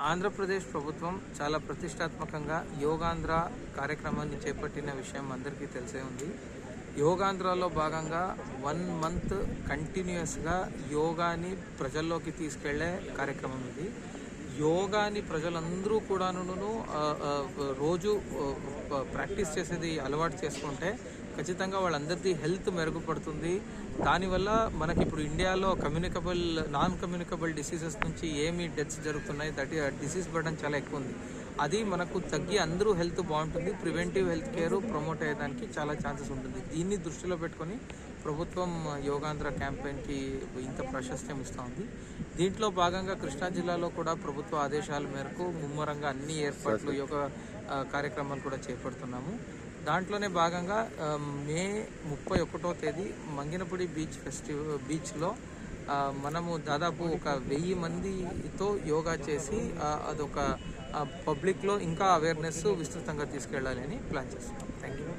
ఆంధ్రప్రదేశ్ ప్రభుత్వం చాలా ప్రతిష్టాత్మకంగా యోగాంధ్ర కార్యక్రమాన్ని చేపట్టిన విషయం అందరికీ తెలిసే ఉంది. యోగాంధ్రలో భాగంగా వన్ మంత్ కంటిన్యూస్గా యోగాని ప్రజల్లోకి తీసుకెళ్ళే కార్యక్రమం ఇది. యోగాని ప్రజలందరూ కూడాను రోజు ప్రాక్టీస్ చేసేది అలవాటు చేసుకుంటే ఖచ్చితంగా వాళ్ళందరిది హెల్త్ మెరుగుపడుతుంది. దానివల్ల మనకి ఇప్పుడు ఇండియాలో కమ్యూనికబుల్ నాన్ కమ్యూనికబుల్ డిసీజెస్ నుంచి ఏమి డెత్స్ జరుగుతున్నాయి దట్ డిసీజ్ బర్డన్ చాలా ఎక్కువ ఉంది. అది మనకు తగ్గి అందరూ హెల్త్ బాగుంటుంది. ప్రివెంటివ్ హెల్త్ కేర్ ప్రమోట్ అయ్యడానికి చాలా ఛాన్సెస్ ఉంటుంది. దీన్ని దృష్టిలో పెట్టుకొని ప్రభుత్వం యోగాంధ్ర క్యాంపెయిన్కి ఇంత ప్రాశస్త్యం ఇస్తూ ఉంది. దీంట్లో భాగంగా కృష్ణా జిల్లాలో కూడా ప్రభుత్వ ఆదేశాల మేరకు ముమ్మరంగా అన్ని ఏర్పాట్లు యోగా ఆ, కార్యక్రమాలు కూడా చేపడుతున్నాము. దాంట్లోనే భాగంగా మే ముప్పై ఒకటో తేదీ మంగినపూడి బీచ్ ఫెస్టివల్ బీచ్లో మనము దాదాపు ఒక వెయ్యి మందితో యోగా చేసి అదొక పబ్లిక్లో ఇంకా అవేర్నెస్ విస్తృతంగా తీసుకెళ్ళాలి అని ప్లాన్ చేస్తున్నాం. Thank you